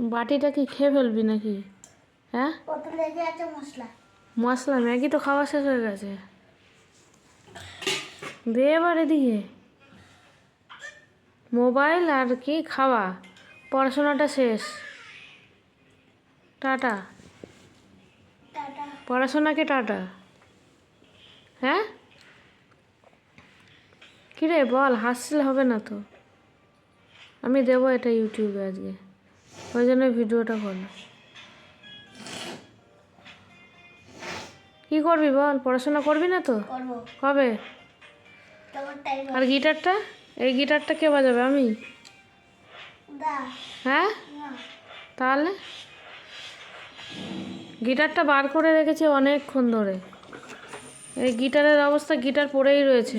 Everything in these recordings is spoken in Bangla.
বাটিটা কি খেয়ে ফেলবি নাকি? হ্যাঁ? মশলা। মশলা ম্যাগি তো খাওয়া শেষ হয়ে গেছে। দে এবার এদিকে। মোবাইল আর কি খাওয়া? পড়াশোনাটা শেষ। টাটা। টাটা। পড়াশোনাকে টাটা? হ্যাঁ? কিরে বল হাসলে হবে না তো। আমি দেবো এটা ইউটিউবে আজকে। ওই জন্য ভিডিওটা করলাম। কি করবি বল? পড়াশোনা করবি না তো? কবে? আর গিটারটা? এই গিটারটা কে বাজাবে আমি? হ্যাঁ? তাহলে? গিটারটা বার করে রেখেছি অনেকক্ষণ ধরে। এই গিটারের অবস্থা গিটার পড়েই রয়েছে।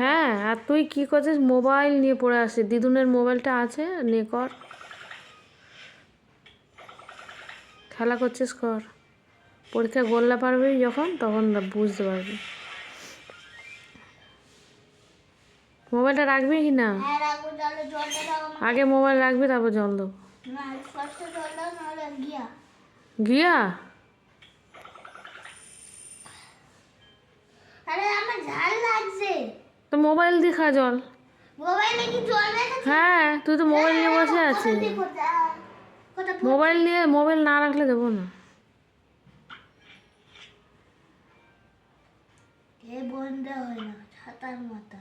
হ্যাঁ আর তুই কি করছিস? মোবাইল নিয়ে পড়ে আসিস দিদুনের মোবাইলটা আছে নিয়ে কর। খেলা করছিস কর। পরীক্ষা গোল্লা পারবি যখন তখন বুঝতে পারবি। মোবাইলটা রাখবি কি না? হ্যাঁ আগে মোবাইল রাখবি তারপর জল দেবো। না গিয়া? তো মোবাইল দেখা জল। হ্যাঁ তুই তো মোবাইল নিয়ে বসে কোথা আছিস। মোবাইল নিয়ে মোবাইল না রাখলে দেবো না। বন্ধ হয় না ছাতার মাথা